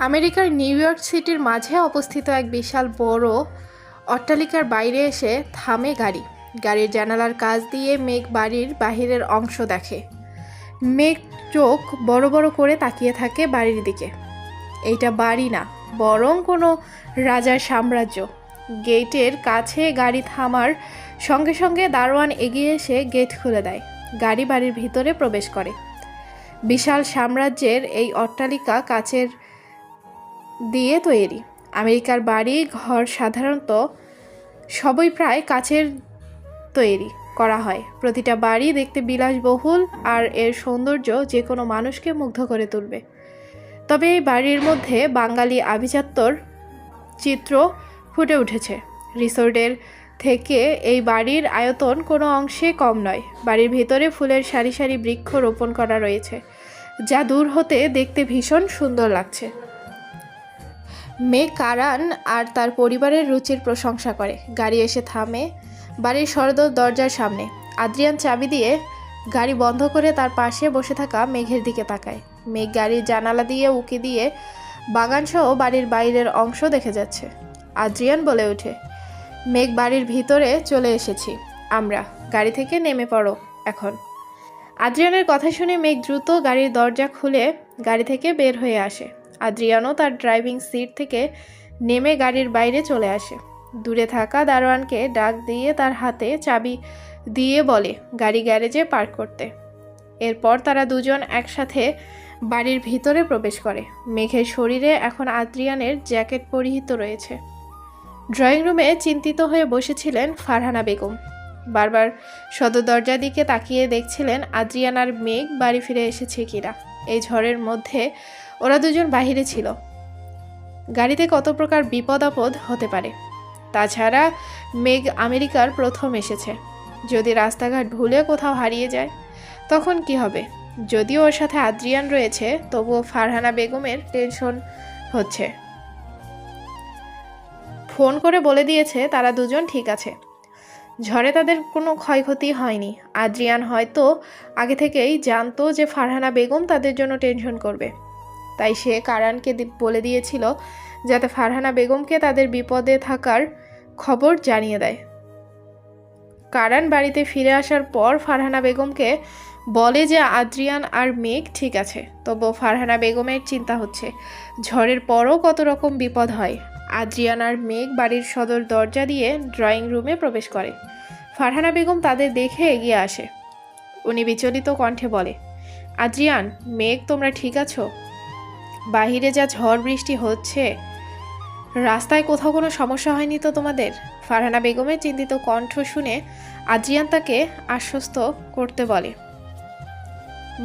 আমেরিকার new York সিটির মাঝে অবস্থিত এক বিশাল বড় অট্টালিকার বাইরে এসে থামে গাড়ি। গাড়ির জানালার কাজ দিয়ে মেঘ বাড়ির বাহিরের অংশ দেখে। মেঘ চোখ বড় বড় করে তাকিয়ে থাকে বাড়ির দিকে। এইটা বাড়ি না, বরং কোনো রাজার সাম্রাজ্য। গেটের কাছে গাড়ি থামার সঙ্গে সঙ্গে দারোয়ান এগিয়ে এসে গেট খুলে দেয়। গাড়ি বাড়ির ভিতরে প্রবেশ করে। বিশাল সাম্রাজ্যের এই অট্টালিকা কাচের দিয়ে তৈরি। আমেরিকার বাড়ি, ঘর সাধারণত সবই প্রায় কাছের তৈরি করা হয়। প্রতিটা বাড়ি দেখতে বিলাসবহুল আর এর সৌন্দর্য যে কোনো মানুষকে মুগ্ধ করে তুলবে। তবে এই বাড়ির মধ্যে বাঙালি আভিজাত্যর চিত্র ফুটে উঠেছে। রিসোর্টের থেকে এই বাড়ির আয়তন কোনো অংশে কম নয়। বাড়ির ভেতরে ফুলের সারি সারি বৃক্ষ রোপণ করা রয়েছে, যা দূর হতে দেখতে ভীষণ সুন্দর লাগছে। মেয়ে কারান আর তার পরিবারের রুচির প্রশংসা করে। গাড়ি এসে থামে বাড়ির সরদর দরজার সামনে। আদ্রিয়ান চাবি দিয়ে গাড়ি বন্ধ করে তার পাশে বসে থাকা মেঘের দিকে তাকায়। মেঘ গাড়ির জানালা দিয়ে উকি দিয়ে বাগানসহ বাড়ির বাইরের অংশ দেখে যাচ্ছে। আদ্রিয়ান বলে ওঠে, মেঘ বাড়ির ভিতরে চলে এসেছি। আমরা গাড়ি থেকে নেমে পড়ো এখন। আদ্রিয়ানের কথা শুনে মেঘ দ্রুত গাড়ির দরজা খুলে গাড়ি থেকে বের হয়ে আসে। আদ্রিয়ানও তার ড্রাইভিং সিট থেকে নেমে গাড়ির বাইরে চলে আসে। দূরে থাকা দারোয়ানকে ডাক দিয়ে তার হাতে চাবি দিয়ে বলে, গাড়ি গ্যারেজে পার্ক করতে। এরপর তারা দুজন একসাথে বাড়ির ভিতরে প্রবেশ করে। মেঘের শরীরে এখন আদ্রিয়ানের জ্যাকেট পরিহিত রয়েছে। ড্রয়িং রুমে চিন্তিত হয়ে বসেছিলেন ফারহানা বেগম। বারবার সদর দরজার দিকে তাকিয়ে দেখছিলেন আদ্রিয়ানার মেঘ বাড়ি ফিরে এসেছে কিনা। এই ঝড়ের মধ্যে ওরা দুজন বাহিরে ছিল। গাড়িতে কত প্রকার বিপদ আপদ হতে পারে। তাছাড়া মেঘ আমেরিকার প্রথম এসেছে। যদি রাস্তাঘাট ভুলে কোথাও হারিয়ে যায়, তখন কি হবে? যদিও ওর সাথে আদ্রিয়ান রয়েছে, তবুও ফারহানা বেগমের টেনশন হচ্ছে। ফোন করে বলে দিয়েছে, তারা দুজন ঠিক আছে। ঝড়ে তাদের কোনো ক্ষয়ক্ষতি হয়নি। আদ্রিয়ান হয়তো আগে থেকেই জানতো যে ফারহানা বেগম তাদের জন্য টেনশন করবে। তাই সে কারানকে বলে দিয়েছিল যাতে ফারহানা বেগমকে তাদের বিপদে থাকার খবর জানিয়ে দেয়। কারান বাড়িতে ফিরে আসার পর ফারহানা বেগমকে বলে যে, আদ্রিয়ান আর মেঘ ঠিক আছে তবু ফারহানা বেগমের চিন্তা হচ্ছে। ঝড়ের পরও কত রকম বিপদ হয়। আদ্রিয়ান আর মেঘ বাড়ির সদর দরজা দিয়ে ড্রয়িং রুমে প্রবেশ করে। ফারহানা বেগম তাদের দেখে এগিয়ে আসে। উনি বিচলিত কণ্ঠে বলে, আদ্রিয়ান, মেঘ, তোমরা ঠিক আছো? বাহিরে যা ঝড় বৃষ্টি হচ্ছে, রাস্তায় কোথাও কোনো সমস্যা হয়নি তো তোমাদের? ফারহানা বেগমের চিন্তিত কণ্ঠ শুনে আদ্রিয়ান তাকে আশ্বস্ত করতে বলে,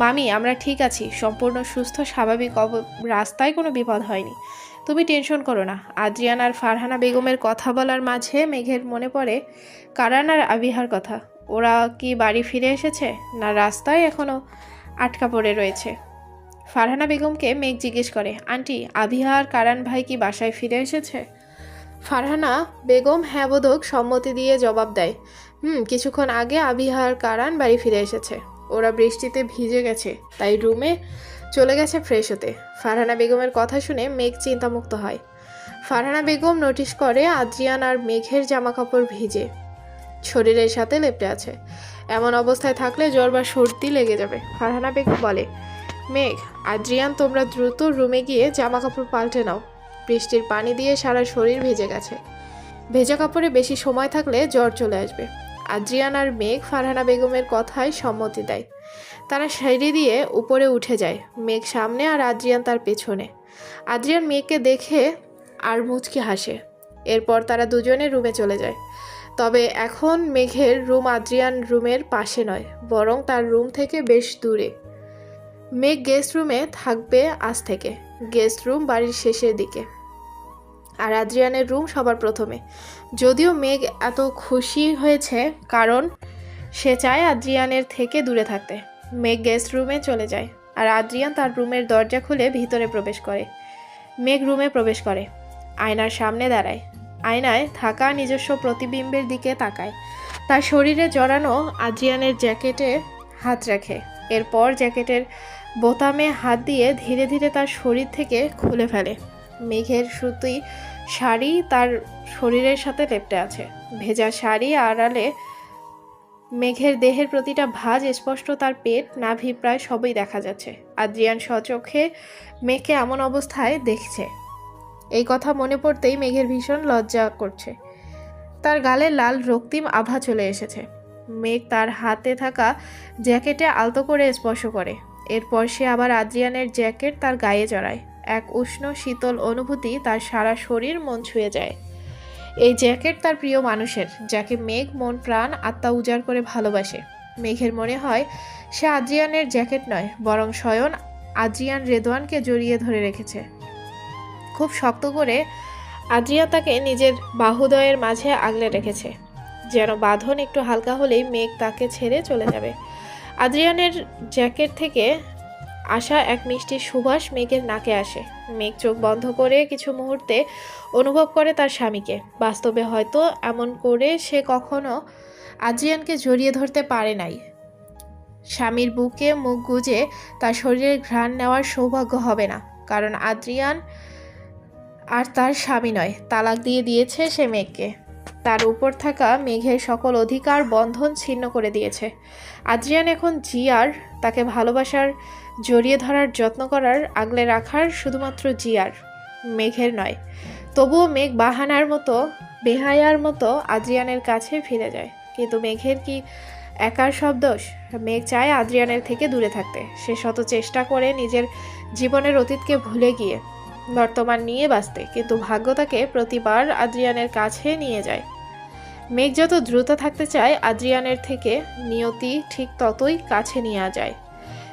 মামি, আমরা ঠিক আছি। সম্পূর্ণ সুস্থ, স্বাভাবিক রাস্তায় কোনো বিপদ হয়নি। তুমি টেনশন করো না। আদ্রিয়ান আর ফারহানা বেগমের কথা বলার মাঝে মেঘের মনে পড়ে কারান আর আবিহার কথা। ওরা কি বাড়ি ফিরে এসেছে, না রাস্তায় এখনও আটকা পড়ে রয়েছে? ফারহানা বেগমকে মেঘ জিজ্ঞেস করে, আন্টি আবিহা আর কারান ভাই কি বাসায় ফিরে এসেছে? ফারহানা বেগম হ্যাঁ বোধক সম্মতি দিয়ে জবাব দেয়, হুম, কিছুক্ষণ আগে আবিহা আর কারান বাড়ি ফিরে এসেছে। ওরা বৃষ্টিতে ভিজে গেছে, তাই রুমে চলে গেছে ফ্রেশ হতে। ফারহানা বেগমের কথা শুনে মেঘ চিন্তামুক্ত হয়। ফারহানা বেগম নোটিশ করে, আদ্রিয়ান আর মেঘের জামাকাপড় ভিজে, শরীরের সাথে লেপটে আছে। এমন অবস্থায় থাকলে জ্বর বা সর্দি লেগে যাবে। ফারহানা বেগম বলে মেঘ, আদ্রিয়ান, তোমরা দ্রুত রুমে গিয়ে জামা কাপড় পাল্টে নাও। বৃষ্টির পানি দিয়ে সারা শরীর ভেজে গেছে। ভেজা কাপড়ে বেশি সময় থাকলে জ্বর চলে আসবে। আদ্রিয়ান আর মেঘ ফারহানা বেগমের কথায় সম্মতি দেয়। তারা সিঁড়ি দিয়ে উপরে উঠে যায়, মেঘ সামনে আর আদ্রিয়ান তার পেছনে। আদ্রিয়ান মেঘকে দেখে আর মুচকি হাসে। এরপর তারা দুজনে রুমে চলে যায়। তবে এখন মেঘের রুম আদ্রিয়ান রুমের পাশে নয়, বরং তার রুম থেকে বেশ দূরে। মেঘ গেস্ট রুমে থাকবে আজ থেকে। গেস্ট রুম বাড়ির শেষের দিকে। আর আদ্রিয়ানের রুম সবার প্রথমে। যদিও মেঘ এত খুশি হয়েছে, কারণ সে চায় আদ্রিয়ানের থেকে দূরে থাকতে। মেঘ গেস্ট রুমে চলে যায়, আর আদ্রিয়ান তার রুমের দরজা খুলে ভিতরে প্রবেশ করে। মেঘ রুমে প্রবেশ করে। আয়নার সামনে দাঁড়ায়। আয়নায় থাকা নিজস্ব প্রতিবিম্বের দিকে তাকায়। তার শরীরে জড়ানো আদ্রিয়ানের জ্যাকেটে হাত রাখে। এরপর জ্যাকেটের বোতামে হাত দিয়ে ধীরে ধীরে তার শরীর থেকে খুলে ফেলে। মেঘের সুতি শাড়ি তার শরীরের সাথে লেপটে আছে। ভেজা শাড়ি আড়ালে মেঘের দেহের প্রতিটা ভাঁজ স্পষ্ট তার পেট, নাভি প্রায় সবই দেখা যাচ্ছে। আদ্রিয়ান সচোখে মেঘকে এমন অবস্থায় দেখছে। এই কথা মনে পড়তেই মেঘের ভীষণ লজ্জা করছে। তার গালে লাল রক্তিম আভা চলে এসেছে। মেঘ তার হাতে থাকা জ্যাকেটে আলতো করে স্পর্শ করে। এরপর সে আবার আদ্রিয়ানের জ্যাকেট তার গায়ে জড়ায়। এক উষ্ণ, শীতল অনুভূতি তার সারা শরীর মন ছুঁয়ে যায়। এই জ্যাকেট তার প্রিয় মানুষের, যাকে মেঘ মন, প্রাণ, আত্মা উজাড় করে ভালোবাসে। মেঘের মনে হয়, সে আদ্রিয়ানের জ্যাকেট নয়, বরং স্বয়ন আদ্রিয়ান রেদওয়ানকে জড়িয়ে ধরে রেখেছে। খুব শক্ত করে আদ্রিয়া তাকে নিজের বাহুদয়ের মাঝে আগলে রেখেছে। যেন বাঁধন একটু হালকা হলেই মেঘ তাকে ছেড়ে চলে যাবে। আদ্রিয়ানের জ্যাকেট থেকে আসা এক মিষ্টি সুবাস মেঘের নাকে আসে। মেঘ চোখ বন্ধ করে কিছু মুহূর্তে অনুভব করে তার স্বামীকে। বাস্তবে হয়তো এমন করে সে কখনো আদ্রিয়ানকে জড়িয়ে ধরতে পারে নাই। স্বামীর বুকে মুখ গুজে তার শরীরের ঘ্রাণ নেওয়ার সৌভাগ্য হবে না, কারণ আদ্রিয়ান আর তার স্বামী নয়। তালাক দিয়ে দিয়েছে সে মেঘকে। তার উপর থাকা মেঘের সকল অধিকার বন্ধন ছিন্ন করে দিয়েছে। আদ্রিয়ান এখন জিয়ার, তাকে ভালোবাসার, জড়িয়ে ধরার, যত্ন করার, আগলে রাখার শুধুমাত্র জিয়ার, মেঘের নয়। তবুও মেঘ বাহানার মতো, বেহায়ার মতো আদ্রিয়ানের কাছে ফিরে যায়। কিন্তু মেঘের কি একার সব দোষ? মেঘ চায় আদ্রিয়ানের থেকে দূরে থাকতে। সে শত চেষ্টা করে নিজের জীবনের অতীতকে ভুলে গিয়ে, বর্তমান নিয়ে বাঁচতে। কিন্তু ভাগ্য তাকে প্রতিবার আদ্রিয়ানের কাছে নিয়ে যায়। মেঘ যত দ্রুত থাকতে চায়, আদ্রিয়ানের থেকে নিয়তি ঠিক ততই কাছে নিয়ে যায়।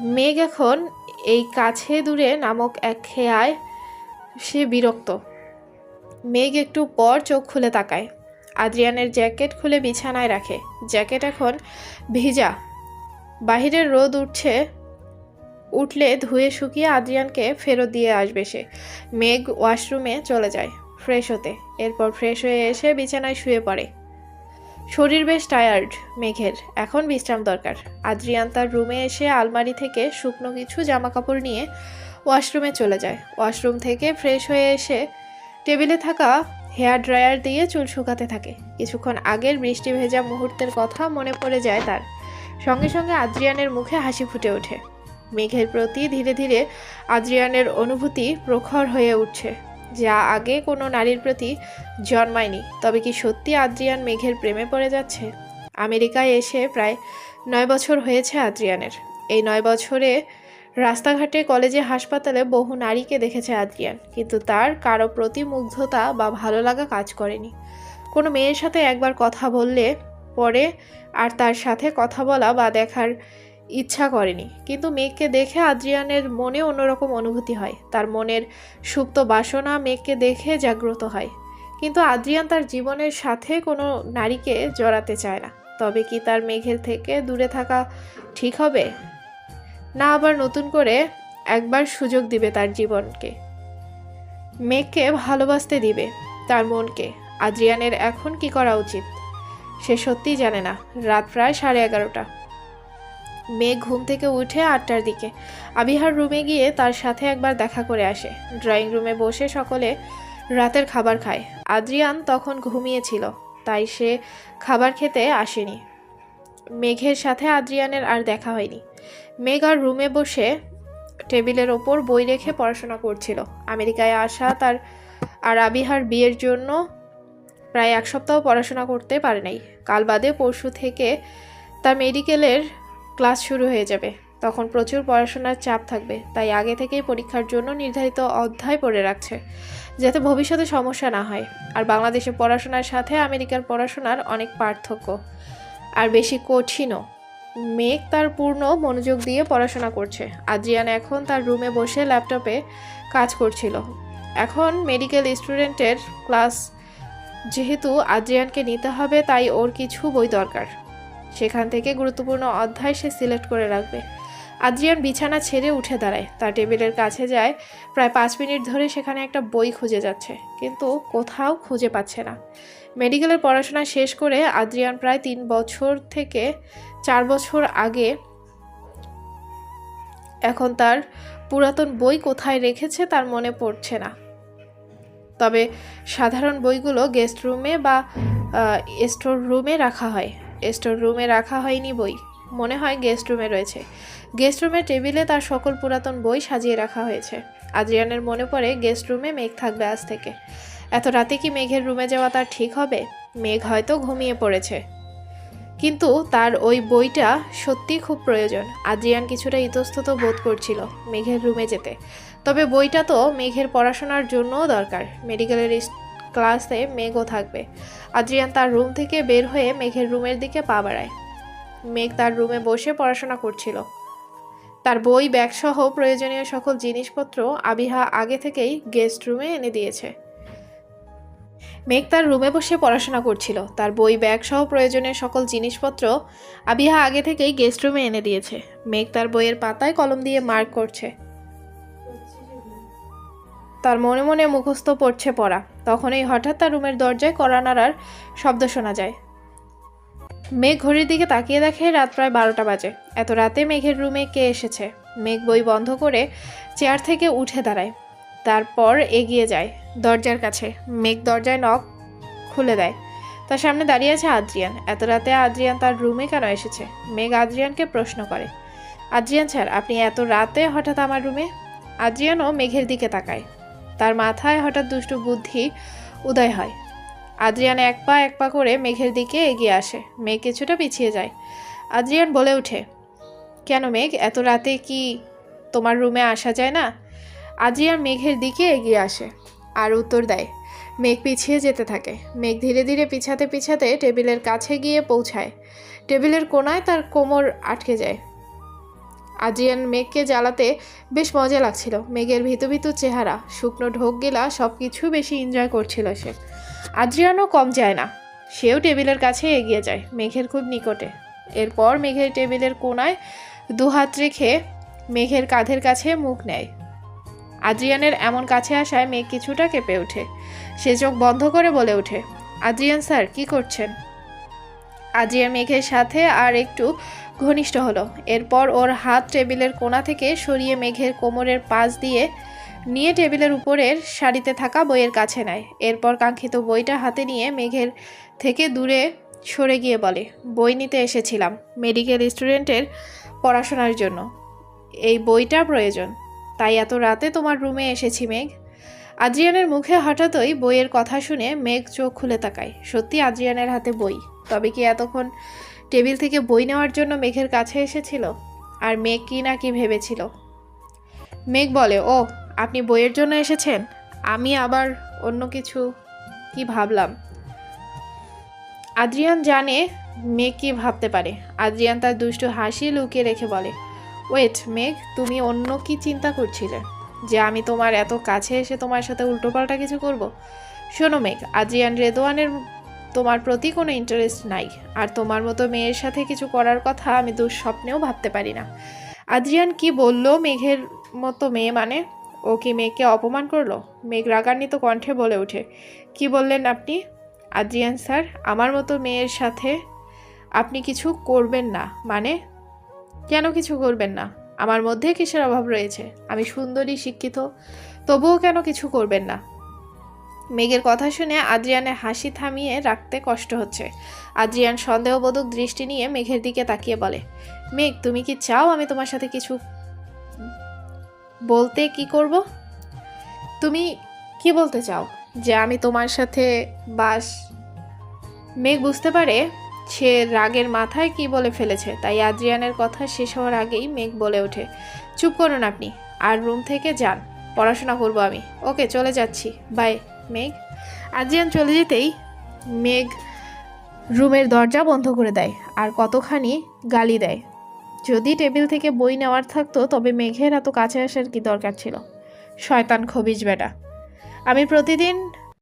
মেঘ এখন এই কাছে দূরে নামক এক খেয়ায় সে বিরক্ত। মেঘ একটু পর চোখ খুলে তাকায়। আদ্রিয়ানের জ্যাকেট খুলে বিছানায় রাখে। জ্যাকেট এখন ভিজা। বাহিরের রোদ উঠছে, উঠলে ধুয়ে শুকিয়ে আদ্রিয়ানকে ফেরত দিয়ে আসবে সে। মেঘ ওয়াশরুমে চলে যায়, ফ্রেশ হতে। এরপর ফ্রেশ হয়ে এসে বিছানায় শুয়ে পড়ে। শরীর বেশ টায়ার্ড মেঘের। এখন বিশ্রাম দরকার। আদ্রিয়ান তার রুমে এসে আলমারি থেকে শুকনো কিছু জামা কাপড় নিয়ে ওয়াশরুমে চলে যায়। ওয়াশরুম থেকে ফ্রেশ হয়ে এসে টেবিলে থাকা হেয়ার ড্রায়ার দিয়ে চুল শুকাতে থাকে। কিছুক্ষণ আগের বৃষ্টি ভেজা মুহূর্তের কথা মনে পড়ে যায় তার। সঙ্গে সঙ্গে আদ্রিয়ানের মুখে হাসি ফুটে ওঠে। মেঘের প্রতি ধীরে ধীরে আদ্রিয়ানের অনুভূতি প্রখর হয়ে উঠছে। যা আগে কোনো নারীর প্রতি জন্মায়নি, তবে কি সত্যি আদ্রিয়ান মেঘের প্রেমে পড়ে যাচ্ছে? আমেরিকায় এসে প্রায় নয় বছর হয়েছে আদ্রিয়ানের। এই নয় বছরে রাস্তাঘাটে, কলেজে, হাসপাতালে বহু নারীকে দেখেছে আদ্রিয়ান, কিন্তু তার কারও প্রতি মুগ্ধতা বা ভালো লাগা কাজ করেনি। কোনো মেয়ের সাথে একবার কথা বললে পরে আর তার সাথে কথা বলা বা দেখার ইচ্ছা করেনি। কিন্তু মেঘকে দেখে আদ্রিয়ানের মনে অন্যরকম অনুভূতি হয়। তার মনের সুপ্ত বাসনা মেঘকে দেখে জাগ্রত হয়। কিন্তু আদ্রিয়ান তার জীবনের সাথে কোনো নারীকে জড়াতে চায় না। তবে কি তার মেঘের থেকে দূরে থাকা ঠিক হবে? না আবার নতুন করে একবার সুযোগ দিবে তার জীবনকে। মেঘকে ভালোবাসতে দিবে তার মনকে। আদ্রিয়ানের এখন কি করা উচিত? সে সত্যিই জানে না। রাত প্রায় সাড়ে এগারোটা। মেঘ ঘুম থেকে উঠে আটটার দিকে। আবিহার রুমে গিয়ে তার সাথে একবার দেখা করে আসে। ড্রয়িং রুমে বসে সকলে রাতের খাবার খায়। আদ্রিয়ান তখন ঘুমিয়েছিল, তাই সে খাবার খেতে আসেনি। মেঘের সাথে আদ্রিয়ানের আর দেখা হয়নি। মেঘ আর রুমে বসে টেবিলের ওপর বই রেখে পড়াশোনা করছিল। আমেরিকায় আসা তার আর আবিহার বিয়ের জন্য প্রায় এক সপ্তাহ পড়াশোনা করতে পারে নাই। কাল বাদে পরশু থেকে তার মেডিকেলের ক্লাস শুরু হয়ে যাবে। তখন প্রচুর পড়াশোনার চাপ থাকবে, তাই আগে থেকেই পরীক্ষার জন্য নির্ধারিত অধ্যায় পড়ে রাখছে, যাতে ভবিষ্যতে সমস্যা না হয়। আর বাংলাদেশে পড়াশোনার সাথে আমেরিকার পড়াশোনার অনেক পার্থক্য, আর বেশি কঠিনও। মেঘ তার পূর্ণ মনোযোগ দিয়ে পড়াশোনা করছে। আদ্রিয়ান এখন তার রুমে বসে ল্যাপটপে কাজ করছিল। এখন মেডিকেল স্টুডেন্টের ক্লাস যেহেতু আদ্রিয়ানকে নিতে হবে, তাই ওর কিছু বই দরকার। সেখান থেকে গুরুত্বপূর্ণ অধ্যায় সে সিলেক্ট করে রাখবে। আদ্রিয়ান বিছানা ছেড়ে উঠে দাঁড়ায়। তার টেবিলের কাছে যায়। প্রায় পাঁচ মিনিট ধরে সেখানে একটা বই খুঁজে যাচ্ছে, কিন্তু কোথাও খুঁজে পাচ্ছে না। মেডিকেলের পড়াশোনা শেষ করে আদ্রিয়ান প্রায় তিন বছর থেকে চার বছর আগে এখন তার পুরাতন বই কোথায় রেখেছে তার মনে পড়ছে না। তবে সাধারণ বইগুলো গেস্ট রুমে বা স্টোর রুমে রাখা হয়। স্টোর রুমে রাখা হয়নি বই। মনে হয় গেস্ট রুমে রয়েছে। গেস্ট রুমের টেবিলে তার সকল পুরাতন বই সাজিয়ে রাখা হয়েছে। আদ্রিয়ানের মনে পড়ে গেস্ট রুমে মেঘ থাকবে আজ থেকে। এত রাতে কি মেঘের রুমে যাওয়া তার ঠিক হবে? মেঘ হয়তো ঘুমিয়ে পড়েছে। কিন্তু তার ওই বইটা সত্যি খুব প্রয়োজন। আদ্রিয়ান কিছুটা ইতস্তত বোধ করছিল মেঘের রুমে যেতে। তবে বইটা তো মেঘের পড়াশোনার জন্যও দরকার। মেডিকেলের ক্লাসে মেঘও থাকবে। আদ্রিয়ান তার রুম থেকে বের হয়ে মেঘের রুমের দিকে পা বাড়ায়। মেঘ তার রুমে বসে পড়াশোনা করছিল। তার বই, ব্যাগসহ প্রয়োজনীয় সকল জিনিসপত্র আবিহা আগে থেকেই গেস্ট রুমে এনে দিয়েছে। মেঘ তার রুমে বসে পড়াশোনা করছিল। তার বই ব্যাগ সহ প্রয়োজনীয় সকল জিনিসপত্র আবিহা আগে থেকেই গেস্ট রুমে এনে দিয়েছে। মেঘ তার বইয়ের পাতায় কলম দিয়ে মার্ক করছে। তার মনে মনে মুখস্থ পড়ছে পড়া। তখনই হঠাৎ তার রুমের দরজায় কড়া শব্দ শোনা যায়। মেঘ ঘড়ির দিকে তাকিয়ে দেখে রাত প্রায় বারোটা বাজে। এত রাতে মেঘের রুমে কে এসেছে? মেঘ বই বন্ধ করে চেয়ার থেকে উঠে দাঁড়ায়। তারপর এগিয়ে যায় দরজার কাছে। মেঘ দরজায় নখ খুলে দেয়। তার সামনে দাঁড়িয়ে আছে আদ্রিয়ান। এত রাতে আদ্রিয়ান তার রুমে কেন এসেছে? মেঘ আদ্রিয়ানকে প্রশ্ন করে। আদ্রিয়ান স্যার, আপনি এত রাতে হঠাৎ আমার রুমে? আদ্রিয়ানও মেঘের দিকে তাকায়। তার মাথায় হঠাৎ দুষ্টু বুদ্ধি উদয় হয়। আদ্রিয়ান এক পা এক পা করে মেঘের দিকে এগিয়ে আসে। মেঘ কিছুটা পিছিয়ে যায়। আদ্রিয়ান বলে ওঠে, কেন মেঘ? এত রাতে কি তোমার রুমে আসা যায় না? আদ্রিয়ান মেঘের দিকে এগিয়ে আসে আর উত্তর দেয়, মেঘ পিছিয়ে যেতে থাকে। মেঘ ধীরে ধীরে পিছাতে পিছাতে টেবিলের কাছে গিয়ে পৌঁছায়। টেবিলের কোনায় তার কোমর আটকে যায়। আদ্রিয়ান মেঘকে জ্বালাতে বেশ মজা লাগছিল। মেঘের ভিতু ভিতু চেহারা, শুকনো ঢোক গেলা সব কিছু বেশি এনজয় করছিল সে। আদ্রিয়ানও কম যায় না। সেও টেবিলের কাছে এগিয়ে যায়, মেঘের খুব নিকটে। এরপর মেঘের টেবিলের কোনায় দু হাত রেখে মেঘের কাঁধের কাছে মুখ নেয়। আদ্রিয়ানের এমন কাছে আসায় মেঘ কিছুটা কেঁপে ওঠে। সে চোখ বন্ধ করে বলে ওঠে, আদ্রিয়ান স্যার, কি করছেন? আদ্রিয়ান মেঘের সাথে আর একটু ঘনিষ্ঠ হলো। এরপর ওর হাত টেবিলের কোণা থেকে সরিয়ে মেঘের কোমরের পাশ দিয়ে নিয়ে টেবিলের উপরের সারিতে থাকা বইয়ের কাছে নেয়। এরপর কাঙ্ক্ষিত বইটা হাতে নিয়ে মেঘের থেকে দূরে সরে গিয়ে বলে, বই নিতে এসেছিলাম, মেডিকেল স্টুডেন্টের পড়াশোনার জন্য। এই বইটা প্রয়োজন। তাই এত রাতে তোমার রুমে এসেছি, মেঘ। আদ্রিয়ানের মুখে হঠাৎই বইয়ের কথা শুনে মেঘ চোখ খুলে তাকায়। সত্যি আদ্রিয়ানের হাতে বই? তবে কি এতক্ষণ টেবিল থেকে বই নেওয়ার জন্য মেঘের কাছে এসেছিল, আর মেঘ কি না কি ভেবেছিল। মেঘ বলে, ও, আপনি বইয়ের জন্য এসেছেন? আমি আবার অন্য কিছু কি ভাবলাম? আদ্রিয়ান জানে মেঘ কি ভাবতে পারে। আদ্রিয়ান তার দুষ্টু হাসি লুকিয়ে রেখে বলে, ওয়েট, মেঘ, তুমি অন্য কি চিন্তা করছিলে? যে আমি তোমার এত কাছে এসে তোমার সাথে উল্টোপাল্টা কিছু করব? শোনো মেঘ, আদ্রিয়ান রেদোয়ানের তোমার প্রতি কোনো ইন্টারেস্ট নাই। আর তোমার মতো মেয়ের সাথে কিছু করার কথা আমি দুঃস্বপ্নেও ভাবতে পারি না। আদ্রিয়ান কি বলল মেঘের মতো মেয়ে মানে? ও কি মেয়েকে অপমান করল? মেঘ রাগান্বিত কণ্ঠে বলে ওঠে। কি বললেন আপনি? আদ্রিয়ান স্যার, আমার মতো মেয়ের সাথে আপনি কিছু করবেন না। মানে? কেন কিছু করবেন না? আমার মধ্যে কিসের অভাব রয়েছে? আমি সুন্দরী, শিক্ষিত, তবুও কেন কিছু করবেন না? মেঘের কথা শুনে আদ্রিয়ানের হাসি থামিয়ে রাখতে কষ্ট হচ্ছে। আদ্রিয়ান সন্দেহবোধক দৃষ্টি নিয়ে মেঘের দিকে তাকিয়ে বলে, মেঘ, তুমি কি চাও আমি তোমার সাথে কিছু বলতে কি করব? তুমি কি বলতে চাও? যে আমি তোমার সাথে বাস মেঘ বুঝতে পারে সে রাগের মাথায় কি বলে ফেলেছে, তাই আদ্রিয়ানের কথা শেষ হওয়ার আগেই মেঘ বলে ওঠে, চুপ করুন আপনি, আর রুম থেকে যান, পড়াশোনা করব আমি। ওকে, চলে যাচ্ছি, বাই। মেঘ। আজিয়ান চলে যেতেই মেঘ রুমের দরজা বন্ধ করে দেয় আর কতখানি গালি দেয়। যদি টেবিল থেকে বই নেওয়ার থাকতো, তবে মেঘের এত কাছে আসার কি দরকার ছিল? শয়তান খবিজ বেটা। আমি প্রতিদিন